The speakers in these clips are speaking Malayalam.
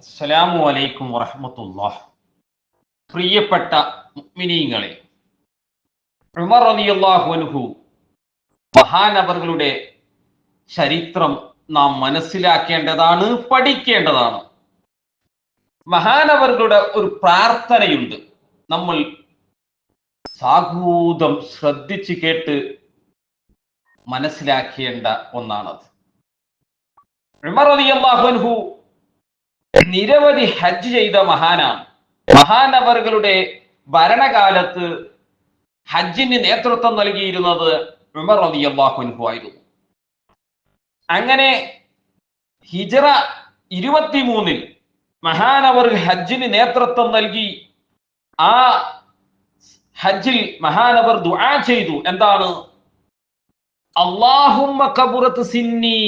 അസ്സലാമു അലൈക്കും വറഹ്മത്തുള്ളാഹ്. പ്രിയപ്പെട്ട മുഅ്മിനീങ്ങളെ ഉമർ റളിയല്ലാഹു അൻഹു മഹാനവറുകളുടെ ചരിത്രം നാം മനസ്സിലാക്കേണ്ടതാണ് പഠിക്കേണ്ടതാണ്. മഹാനവറുകളുടെ ഒരു പ്രാർത്ഥനയുണ്ട്. നമ്മൾ സാഗൂതം ശ്രദ്ധിച്ച് കേട്ട് മനസ്സിലാക്കേണ്ട ഒന്നാണത്. ഉമർ റളിയല്ലാഹു അൻഹു നിരവധി ഹജ്ജ് ചെയ്ത മഹാനാണ് മഹാനവറുകളുടെ ഭരണകാലത്ത് ഹജ്ജിന് നേതൃത്വം നൽകിയിരുന്നത് ഉമർ റളിയല്ലാഹു അൻഹു ആയിരുന്നു. അങ്ങനെ ഹിജറ ഇരുപത്തിമൂന്നിൽ മഹാനവർ ഹജ്ജിന് നേതൃത്വം നൽകി ആ ഹജ്ജിൽ മഹാനവർ ദുആ ചെയ്തു. എന്താണ്? അള്ളാഹുമ്മ കബുറത്ത് സിന്നി.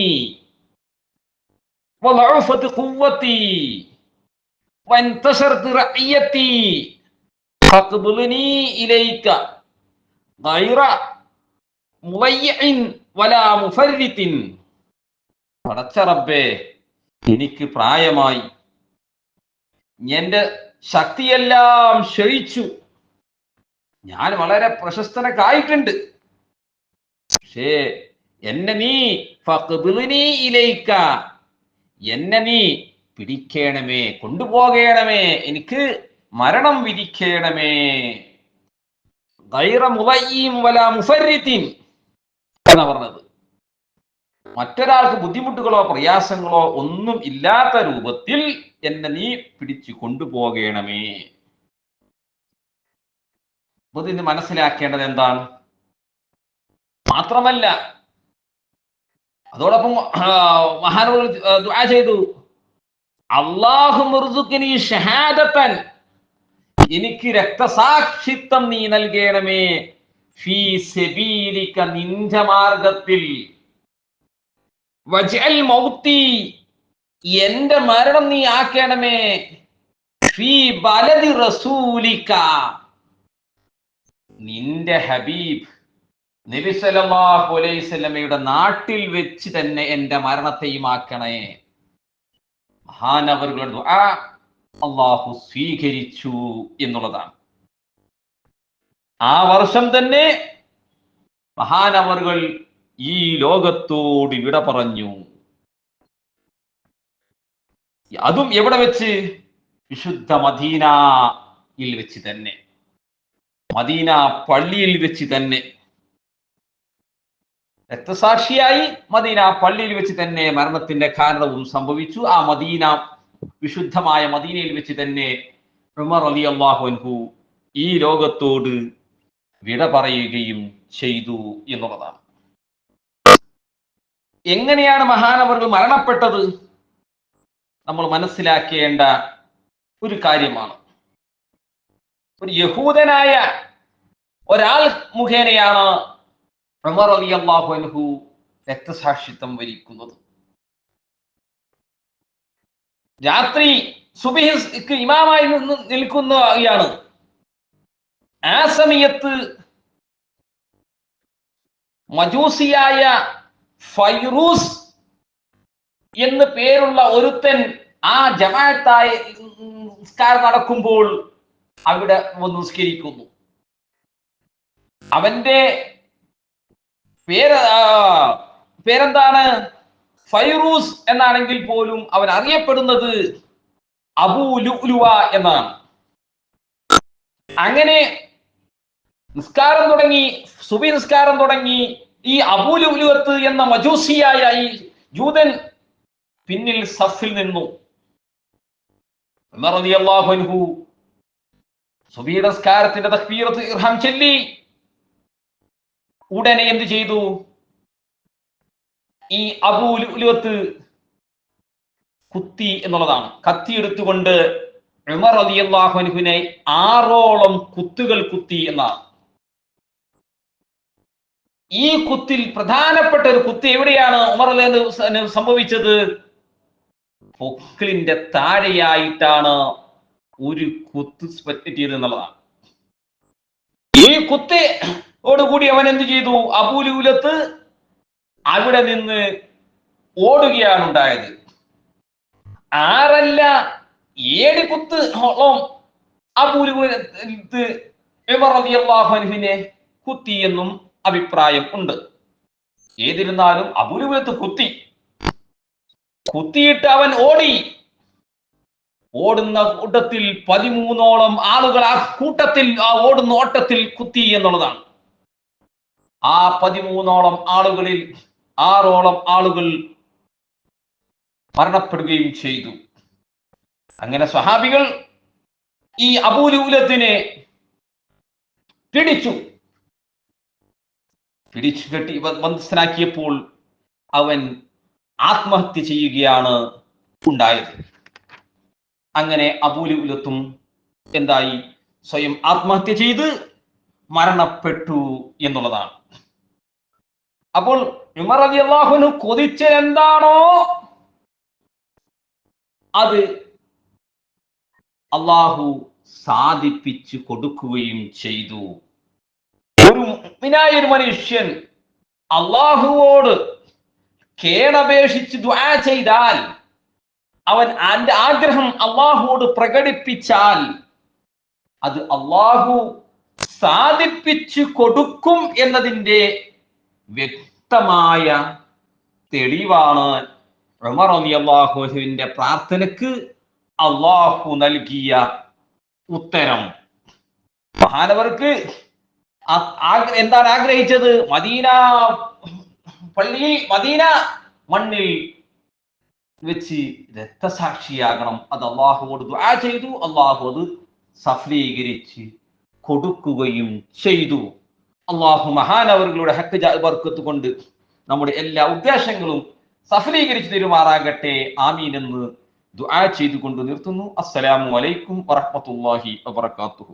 وضعفت قوتي وانتشرت رعيتي فاقبلني إليك غير مضيع ولا مفرط പടച്ച റബ്ബേ എനിക്ക് പ്രായമായി എന്റെ ശക്തിയെല്ലാം ക്ഷയിച്ചു ഞാൻ വളരെ പ്രശസ്തനൊക്കെ ആയിട്ടുണ്ട് പക്ഷേ എന്നെ നീ ഫഖ്ബിളിനി ഇലൈക്ക എന്നെ നീ പിടിക്കണമേ കൊണ്ടുപോകണമേ എനിക്ക് മരണം വിധിക്കണമേ. എന്നാ പറഞ്ഞത്. മറ്റൊരാൾക്ക് ബുദ്ധിമുട്ടുകളോ പ്രയാസങ്ങളോ ഒന്നും ഇല്ലാത്ത രൂപത്തിൽ എന്നെ നീ പിടിച്ചു കൊണ്ടുപോകണമേ. അപ്പൊ മനസ്സിലാക്കേണ്ടത് എന്താണ്? മാത്രമല്ല അതോടൊപ്പം മഹാനവർ ദുആ ചെയ്തു. അള്ളാഹു മുർസുക്കിനി ഷഹാദത്തൻ. എനിക്ക് രക്തസാക്ഷിത്വം നീ നൽകണമേ. ഫീ സബീലിക നിന്റെ മാർഗത്തിൽ. വജൽ മൗത്തി. എന്റെ മരണം നീ ആക്കണമേ. ഫീ ബലദി റസൂലിക. നിന്റെ ഹബീബ് നബി നാട്ടിൽ വെച്ച് തന്നെ എന്റെ മരണത്തെയും ആക്കണേ. മഹാനവറുകളുടെ ആ അള്ളാഹു സ്വീകരിച്ചു എന്നുള്ളതാണ്. ആ വർഷം തന്നെ മഹാനവറുകൾ ഈ ലോകത്തോട് വിട പറഞ്ഞു. അതും എവിടെ വെച്ച്? വിശുദ്ധ മദീനയിൽ വെച്ച് തന്നെ. മദീന പള്ളിയിൽ വെച്ച് തന്നെ. രക്തസാക്ഷിയായി മദീന പള്ളിയിൽ വെച്ച് തന്നെ മരണത്തിന്റെ കാരണവും സംഭവിച്ചു. ആ മദീന വിശുദ്ധമായ മദീനയിൽ വെച്ച് തന്നെ ഉമർ അലി അള്ളാഹുൻഹു ഈ ലോകത്തോട് വിട പറയുകയും ചെയ്തു എന്നുള്ളതാണ്. എങ്ങനെയാണ് മഹാനവർക്ക് മരണപ്പെട്ടത്? നമ്മൾ മനസ്സിലാക്കേണ്ട ഒരു കാര്യമാണ്. ഒരു യഹൂദനായ ഒരാൾ മുഖേനയാണ് ഉമർ അലി അള്ളാഹു അൻഹു രക്തസാക്ഷിത്വം വരിക്കുന്നത്. രാത്രി സുബിഹിക്ക് ഇമാമായി നിന്ന് നിൽക്കുന്നവയാണ് ആ സമയത്ത് മജൂസിയായ ഫൈറൂസ് എന്ന് പേരുള്ള ഒരുത്തൻ ആ ജമാഅത്തായ നിസ്കാരം നടക്കുമ്പോൾ അവിടെ നിസ്കരിക്കുന്നു. അവന്റെ പേര് പേരെന്താണ്? ഫൈറൂസ് എന്നാണെങ്കിൽ പോലും അവൻ അറിയപ്പെടുന്നത് അബൂ എന്നാണ്. അങ്ങനെ നിസ്കാരം തുടങ്ങി സുബി നിസ്കാരം തുടങ്ങി ഈ അബൂ ലുലുവത്ത് എന്ന മജൂസിയായ ഈ ജൂതൻ പിന്നിൽ സഫിൽ നിന്നു. സുബി നിസ്കാരത്തിന്റെ തക്ബീറത്ത് ഇർഹാം ചൊല്ലി. ഉടനെ എന്ത് ചെയ്തു? ഈ അബൂലുവത്ത് കുത്തി എന്നുള്ളതാണ്. കത്തി എടുത്തുകൊണ്ട് ഉമർ അലി അള്ളാഹുനുവിനെ ആറോളം കുത്തുകൾ കുത്തി എന്നാണ്. ഈ കുത്തിൽ പ്രധാനപ്പെട്ട ഒരു കുത്തി എവിടെയാണ് ഉമർ അലി സംഭവിച്ചത്? പൊക്കിളിന്റെ താഴെയായിട്ടാണ് ഒരു കുത്ത് പറ്റിയത് എന്നുള്ളതാണ്. ഈ കുത്ത് ഓടുകൂടി അവൻ എന്ത് ചെയ്തു? അബൂലൂലത്ത് അവിടെ നിന്ന് ഓടുകയാണ് ഉണ്ടായത്. ആരല്ല ഏഴ് കുത്ത് ഓളം കുത്തി എന്നും അഭിപ്രായം ഉണ്ട്. ഏതിരുന്നാലും അബൂലുവിനത്ത് കുത്തി. കുത്തിയിട്ട് അവൻ ഓടി. ഓടുന്ന കൂട്ടത്തിൽ പതിമൂന്നോളം ആളുകൾ ആ കൂട്ടത്തിൽ ആ ഓടുന്ന ഓട്ടത്തിൽ കുത്തി എന്നുള്ളതാണ്. ആ പതിമൂന്നോളം ആളുകളിൽ ആറോളം ആളുകൾ മരണപ്പെടുകയും ചെയ്തു. അങ്ങനെ സ്വഹാബികൾ ഈ അബൂലൂലത്തിനെ പിടിച്ചു. പിടിച്ചു കെട്ടി മനസ്സിലാക്കിയപ്പോൾ അവൻ ആത്മഹത്യ ചെയ്യുകയാണ് ഉണ്ടായത്. അങ്ങനെ അപൂലൂലത്തും എന്തായി? സ്വയം ആത്മഹത്യ ചെയ്ത് മരണപ്പെട്ടു എന്നുള്ളതാണ്. അപ്പോൾ ഉമർ അലി അള്ളാഹുന് കൊതിച്ചതെന്താണോ അത് അള്ളാഹു സാധിപ്പിച്ചു കൊടുക്കുകയും ചെയ്തു. ഒരു മുഅ്മിനായ ഒരു മനുഷ്യൻ അള്ളാഹുവോട് കേണപേക്ഷിച്ച് ദ്വാ ചെയ്താൽ അവൻ ആഗ്രഹം അള്ളാഹുവോട് പ്രകടിപ്പിച്ചാൽ അത് അള്ളാഹു സാധിപ്പിച്ചു കൊടുക്കും എന്നതിന്റെ വ്യക്തമായ തെളിവാണ് ഉമർ അള്ളാഹുവിന്റെ പ്രാർത്ഥനക്ക് അള്ളാഹു നൽകിയ ഉത്തരം. മഹാനവർക്ക് എന്താണ് ആഗ്രഹിച്ചത്? മദീന പള്ളിയിൽ മദീന മണ്ണിൽ വെച്ച് രക്തസാക്ഷിയാകണം. അത് അള്ളാഹുവോട് ദുആ ചെയ്തു. അള്ളാഹു അത് സഫലീകരിച്ച് കൊടുക്കുകയും ചെയ്തു. അള്ളാഹു മഹാനവറുകളുടെ ഹക്ക് ബർക്കത്ത് കൊണ്ട് നമ്മുടെ എല്ലാ ഉദ്ദേശങ്ങളും സഫലീകരിച്ചു തരുമാറാകട്ടെ. ആമീൻ എന്ന് ദുആ ചെയ്തുകൊണ്ട് നിർത്തുന്നു. അസ്സലാമു അലൈക്കും വറഹ്മത്തുള്ളാഹി വബറകാതുഹു.